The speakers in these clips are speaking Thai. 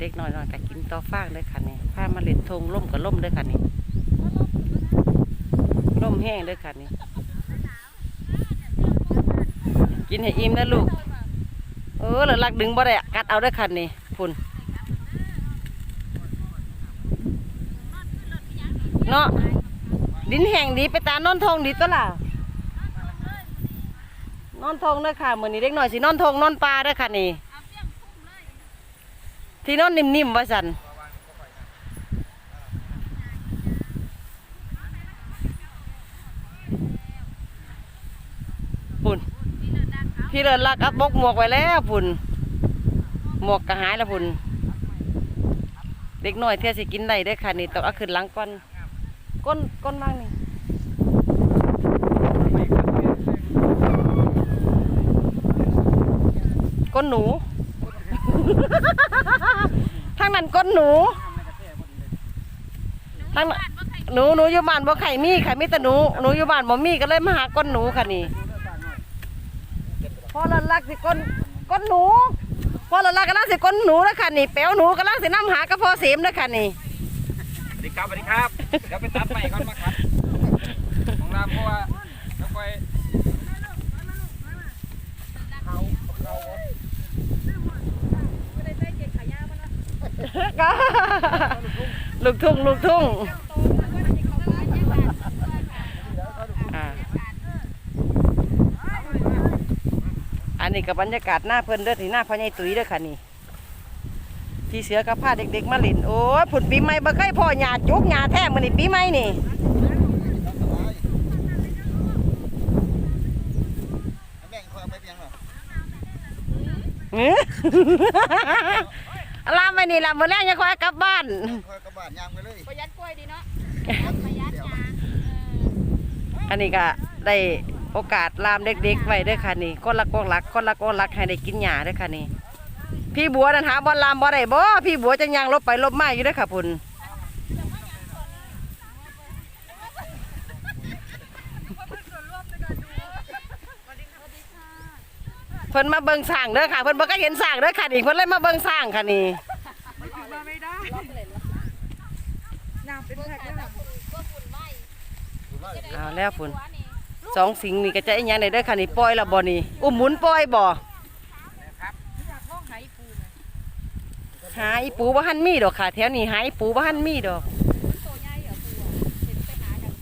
เด็กน้อยๆก็กินต่อฟางเด้อค่ะนี่พามาเล่นทงล่มกับล่มเด้อค่ะนี่ล่มแห้งเด้อค่ะนี่กินให้อิ่มนะลูก เออแล้วลักดึงบ่ได้กัดเอาเด้ค่ะนี่พุ่นเนาะดินแห้งดีไปตานอนทงดีตัวล่ะนอนทงเด้อค่ะมือนี้เด็กน้อยสินอนทงนอนปลาเด้อค่ะนี่ ที่นอนนิ่มๆว่าสันปุ่นพี่เลินลักอักบกหมวกไว้แล้วปุ่นหมวกกระหายแล้วปุ่นเด็กน้อยเที่ยสิกินได้ได้ค่ะนี่ต้องเอาขึ้นหลังก่อนก้นก้นมากนี่ก้นหนู ทางนั้นก้นหนูทางนั้นหนูหนูอยู่บ้านบ่ไข่มีไข่มีแต่หนูหนูอยู่บ้านบ่มีก็เลยมาหาก้นหนูค่ะนี่พอละลักสิก้นก้นหนูพอละลักกำลังสิก้นหนูแล้วค่ะนี่แป๋วหนูกำลังสิน้ำหากระพาะเสียมแล้วค่ะนี่สวัสดีครับสวัสดีครับเดี๋ยวไปตัดใหม่ก่อนมาครับของเราเพราะว่าเราไปเขาเขา ก็ ลูกทุ่งลูกทุ่งอ่าอันนี้กับบรรยากาศหน้าเพิ่นเด้อที่หน้าพ่อใหญ่ตุ้ยเด้อค่ะนี่พี่เสือกับพาเด็กๆมาเล่นโอ้ยผุดปีใหม่บ่เคยพ่อหญ้าจุกหญ้าแท้มื้อนี้ปีใหม่นี่แม่งคอยไปเพียงเหรออื้อลามไปนี่ล่ะมื้อแรกยังค่อยกลับบ้านคอยกระบาดยางไปเลยประหยัดกล้วยดีเนาะประหยัดยาอันนี้ก็ได้โอกาสลามเด็กๆไว้เด้วยค่ะนี่คนละกองหลักคนละกองหลักให้ได้กินหญ้าเด้วยค่ะนี่พี่บัวนั่นหาบอลลามบ่ได้บ่พี่บัวจะยังลบไปลบมาอยู่เด้วยค่ะพุ่น เพิ่นมาเบิ่งสร้างเด้อค่ะเพิ่นบ่ก็เห็นสร้างเด้อค่ะนี่เพิ่นเลยมาเบิ่งสร้างค่ะนี่น้ำเป็นแพ็คแล้วก็ฝุ่นไหมเอาแล้วพุ่นสองสิ่งนี่ก็จะอีหยังได้เด้อค่ะนี่ปล่อยและบ่นี่อุ้มหมุนปล่อยบ่ห้องไหปูไหมหาอีปูบ่ทันมีดอกค่ะ แถวนี้หาอีปูบ่ทันมีดอก โตใหญ่เหรอปูเห็นไปหากัน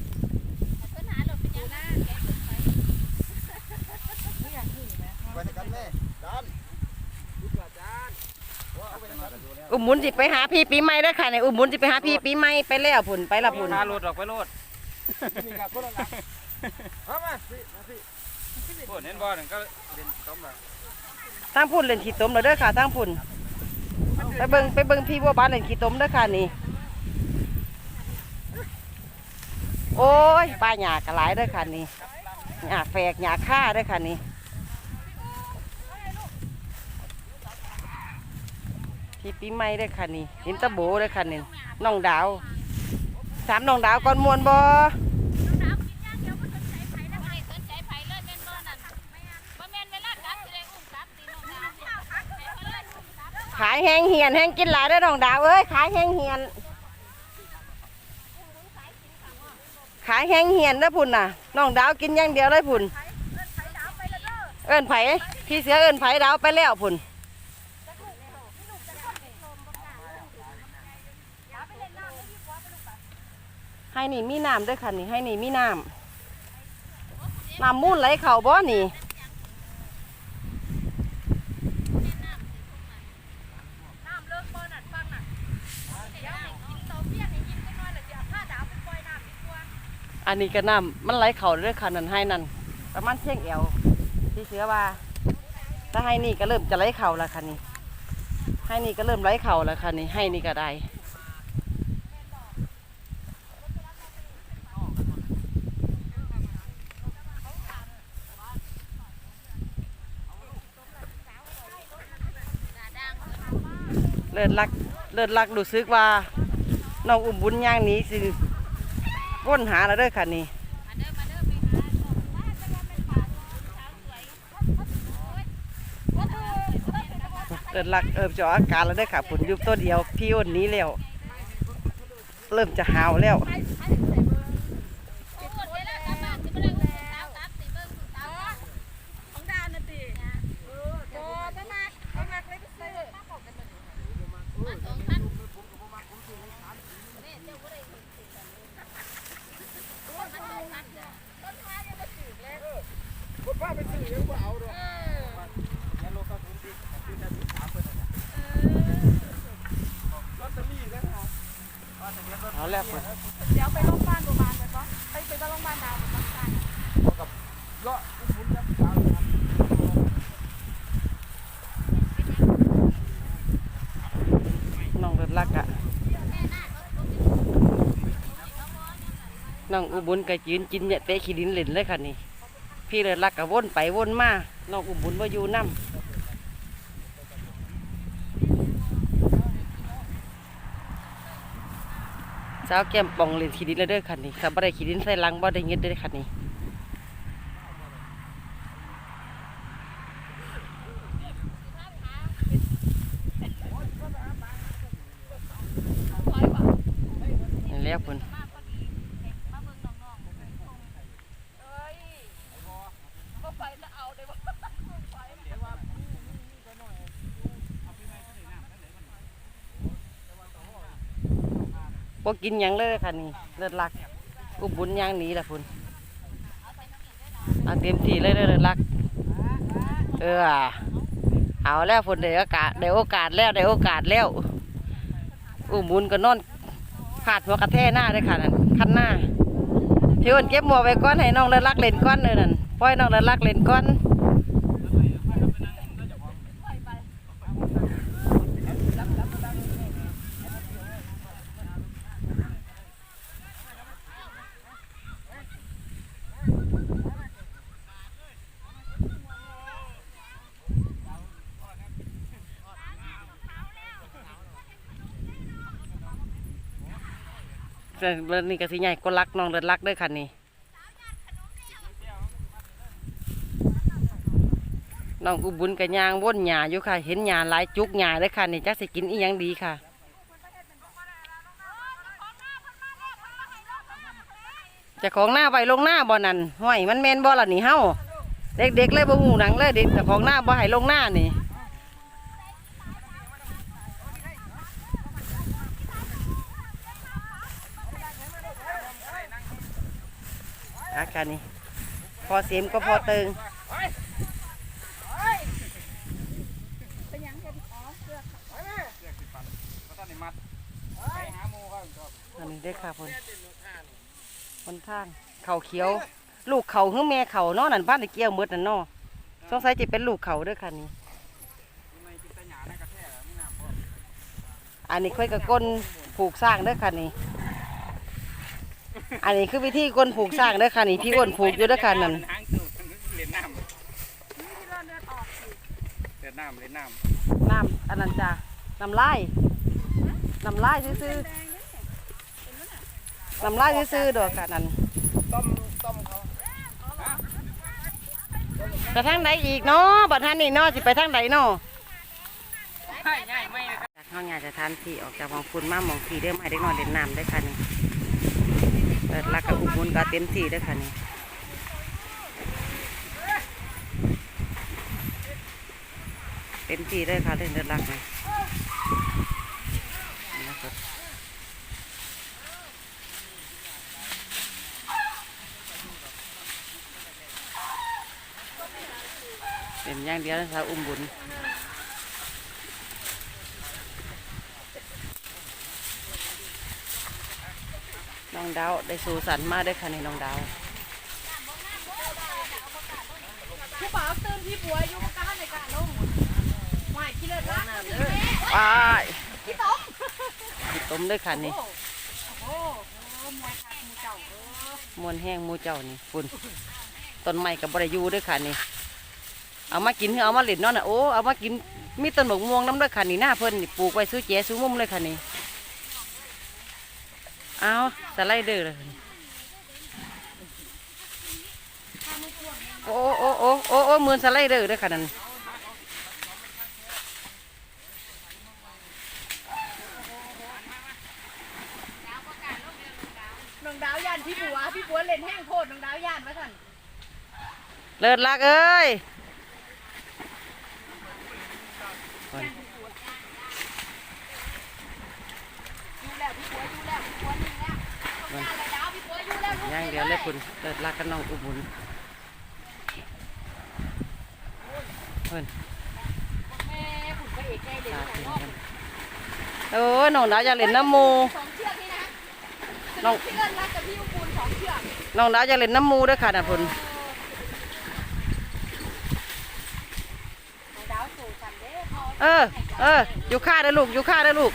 เพิ่นหาหลบเป็นยังหน้าแกขึ้นไปไม่อยากถึงไหม ไปในกันแม่ดัน อุ้มหมุนสิไปหาพี่ปีใหม่เด้อค่ะนี่อุ้มหมุนสิไปหาพี่ปีใหม่ไปแล้วพุ่นไปละพุ่น พาโลดออกไปโลดนี่กับคนละกันเอามาสิมาสิโอ้เน้นบอลนึงก็เด่นต้มละทางพุ่นเล่นขี้ตมแล้วเด้อค่ะทางพุ่นไปเบิ่งไปเบิ่งพี่บัวบานเล่นขี้ตมเด้อค่ะนี่โอ้ยป้าหยากระหลายเด้อค่ะนี่หยาแฝกหยาฆ่าเด้อค่ะนี่ พี่ปีใหม่เด้ค่ะนี่เห็นตะโบเด้ค่ะนี่น้องดาวถามน้องดาวก่อนมวนบ่น้ำกินยามน่องดาวให้เพิ่นมกลับขายแห้งเหียนแห้งกินหลายเด้น้องดาวเอ้ยขายแห้งเหียนขายแห้งเหียนเด้พุ่นน่ะน้องดาวกินอย่างเดียวเลยพุ่นเอิ้นไผพี่เสือเอิ้นไผดาวไปแล้วพุ่น ให้นี่มีน้ำด้วยค่ะนี่ให้นี่มีน้ำน้ำมูลไหลเข่าบ่นี่น้ำเลิกบ่นั่นฟังน่ะเดี๋ยวให้กินโตเพี้ยนให้กินจังน้อยแล้วสิเอาผ้าดาวไปปล่อยน้ำดีกว่าอันนี้ก็น้ำมันไหลเข่าด้วยค่ะนั่นให้นั่นประมาณเที่ยงเอวพี่เสือว่าถ้าให้นี่ก็เริ่มจะไหลเข่าแล้วค่ะนี่ให้นี่ก็เริ่มไหลเข่าแล้วค่ะนี่ให้นี่ก็ได้ เลิศลักเลิศลักรู้สึกว่าน้องอุ้มบุญย่างนี้สิว่นหาแล้วเด้อค่ะนี่เลิศลักเอิบจออาการแล้วได้อค่ะผลยุบตัวเดียวพี่อ้นนี้แล้ว เริ่มจะหาวแล้ว โอ้โหเวลากลับบ้านสิบ่ได้อุ้มสาวกลับสิเบิ่งสาวกลับ ของดาวน่ะติเออโอ้บ่มากบ่มากเลยไปซื้อ มาสองพันแม่เจ้าบ่ได้อุ้มสิมาสองพันเด้อ ต้นไม้ยังบ่ถือเลย คุณป้าไปซื้อยังบ่ เอาดอกเออยันโลเข้าทุนที่ที่นาทีสามเพิ่นน่ะเออลอตเตอรี่แล้วค่ะว่าเบียนรถเอาแล้วเดี๋ยวไปโรงพยาบาลโรงพยาบาลไปบ่ไปไปโรงพยาบาลดาวไปบ่กันเอากับเลาะคุ้นครับสาวครับน้องเลิศรักอะน้องอุบุญก็ยืนกินเนี่ยเตะขี้ดินเล่นเลยค่ะนี่ พี่เลิศรักก็วนไปวนมาน้องอุบุญว่าอยู่น้ำสาแก้มป่องเล่นขีดินเลยเด้อค่ะนี่ถ้าบ่ได้ขีดินใส่ลังบ่ได้เงินเด้อค่ะนี่นี่แล้วคุณ มาพอดีมาเบิ่งน้องๆเอ้ยบ่ไปจะเอาได้บ่ พวกกินยังเลยค่ะนี่เลิศรักอุบุญยังหนีแหละคุณเอาเต็มที่เลยเด้อเลิศรัก เออเอาแล้วพุ่นได้โอกาสได้โอกาสแล้วได้โอกาสแล้วอุบุญก็นอนขาดหัวกระแทหน้าเลยค่ะนั่นขั้นหน้าพี่อ้นเก็บหมวกไว้ก้อนให้น้องเลิศรักเล่นก้อนเลยนั่นปล่อยน้องเลิศรักเล่นก้อน เรื่องนี้ก็สิใหญ่ก็รักน้องเลิศรักด้วยค่ะนี่น้องอุบุญกับยางว่นหยาอยู่ค่ะ เห็นหยาหลายจุกหยาเลยค่ะนี่จักสิกินอีหยังดีค่ะจะของหน้าไปลงหน้าบ่นั่นห้อยมันแมนบ่ล่ะนี่เฮาเด็กๆเลยบ่หูหนังเลยเด็กจ้าของหน้าบ่ให้ลงหน้านี่ อาการนี่พอเสียมก็พอเติงอันนี้ได้ค่ะพนคนทางเขาเขียว ลูกเขาหึ่งแม่เขาเนาะนั่นบ้านตะเกียวมืดนั่นเนาะสงสัยจะเป็นลูกเขาด้วยค่ะนี่ทำไมกินแต่หญ้าในกระแทกอะมีน้ำบ่อันนี้ค่อยกับก้นผูกสร้างด้อค่ะนี่ อันนี้คือวิธีก้นผูกสร้างเด้อค่ะนี่พี่อ้วนผูกอยู่เด้อค่ะนั่นหางสูบเล่นน้ำนี่ที่เราเลือดออกสิเล่นน้ำเล่นน้ำน้ำอันนั้นจ้ะน้ำลายน้ำลายซื่อแดงนี่ๆน้ำลายซื่อๆเด้อค่ะนั่นต้มต้มเขาไปทางไหนอีกเนาะบัดท่านนี่เนาะสิไปทางไหนเนาะใช่ง่ายไม่นะครับจากห้องงานจะทานที่ออกจากหมองฝุ่นมาหมองที่เด้อมาให้เด็กน้อยเล่นน้ำได้อค่ะนี่ เปิดรักกับอุบุญก็เต็มที่ด้อค่ะนี่เต็มที่เลยค่ะเล่นเดินรักนี่นะครับเป็นอย่างเดียวนะครับอุ้มบุญ องดาวได้สู่สันมาได้อค่ะในน้องดาวผู้บ่าวตื่นพี่บัวอยู่กลางในกะลงหวายขี้เลือดรักไปพี่ต้มติดต้มด้วยค่ะนี่โอ้โหมวยคักมูเจ้าเออมวนแห้งหมูเจ้านี่ฝุ่นต้นไม้กับบริยูด้วยค่ะนี่เอามากินคือเอามาเล่นเนาะน่ะโอ้เอามากินมีต้นหมกม่วงน้ำด้วยค่ะนี่หน้าเพิ่นนี่ปลูกไว้ซื้อแจซื้อมุมเลยค่ะนี่ เอาสไลเดอร์เลยโอ้โอ้โอ้โอ้โอ้มือสไลเดอร์ด้วยค่ะนันน้องดาวยานพี่ปัวพี่ปัวเล่นแห้งโคตน้องดาวยานมาสั่นเลิศลักเอ้ย ย่านย่างเดียวเลยคุณเลิศลักกับน้องอุบุญเพิ่นแม่ขุนเอองกันโอ้องดาวอยากเล่นน้ำมูสองเชือกนี่นะน้องดกับพี่อุบูลสองเชือกน้องดาวอยากเล่นน้ำมูด้วยค่ะนะพุ่นน้องดาวสู่กันเออ เอออยู่ค่าได้ลูก อยู่ค่าได้ลูก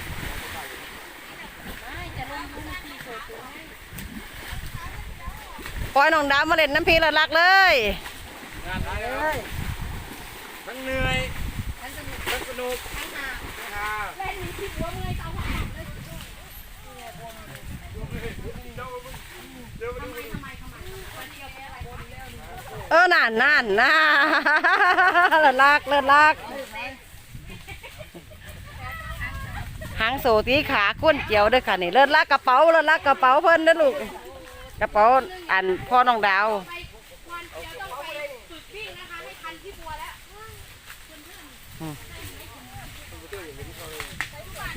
ไม่จะลงยูนิตีโซตัวให้ ปล่อยน้องดาวมาเล่นน้ำพีเลิศลักเลย งานอะไรเลยทั้งเหนื่อยฉันสนุกทั้งสนุกทั้งหาอ่าเล่นนี้พี่บัวเมื่อยเตาหักเลยเดี๋ยวมาดูทำไมทำไมวันเดียวแกอะไรบัวดีแล้วนี่เออนั่นนั่นน่าเลิศลักเลิศลักหางโสตีขาก้นเจียวเด้วยค่ะนี่เลิศลักกระเป๋าเลิศลักกระเป๋าเพิ่นเด้อลูก กระเป๋าอันพ่อน้องดาวไปวันเดียวต้องไปฝึกวิ่งนะคะให้ทันพี่บัวแล้ว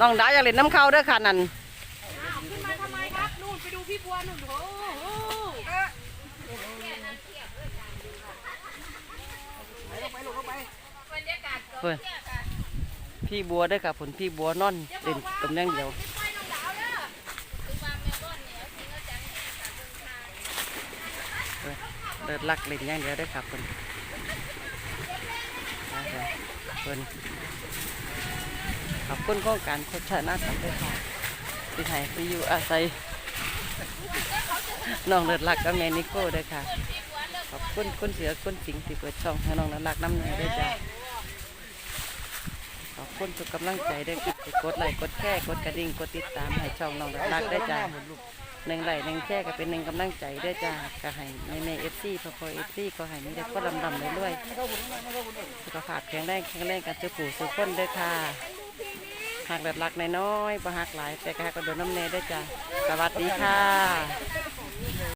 น้องดาวอยากเล่นน้ำเข้าเด้วยค่ะนั่นอ้าวขึ้นมาทำไมครับนู่นไปดูพี่บัวนู่นโอ้โหเพิ่นพี่บัวเด้วยค่ะผลพี่บัว นอนเล่นตำแหน่งเดียวไปน้องดาวเด้อ คือว่าแม่บ้านเนี่ยสิเขาจังให้กับเบิ่งทาง เลิศลักเล่นอย่างเดียวเด้วยค่ะเพิ่นเพิ่นขอบคุณโครงการโคชนาสัมด้วยค่ะที่ให้ที่อยู่อาศัยน้องเลิศลักกับแม่นิโก้ด้วยค่ะขอบคุณคุณเสือคุณสิงห์ที่เปิดช่องให้น้องเลิศลักน้ำเนยด้วยจ้ะขอบคุณทุกกำลังใจด้วยค่ะกดไลค์กดแชร์กดกระดิ่งกดติดตามให้ช่องน้องเลิศลักได้จ้ะ หนึ่งไหลหนึ่งแช่ก็เป็นหนึ่งกำลังใจด้อจ้าก็ให้ในในเอฟซีพอพอเอฟซีก็ให้มีแต่ก็ลำลำเลยด้วยสุขภาพแข็งแรงแข็งแรงกันสุขูสุขคนด้อค่ะหักแบบรักน้อยๆบ่หักหลายแต่ก็หักก็โดนน้ำเนยด้จ้าสวัสดีค่ะ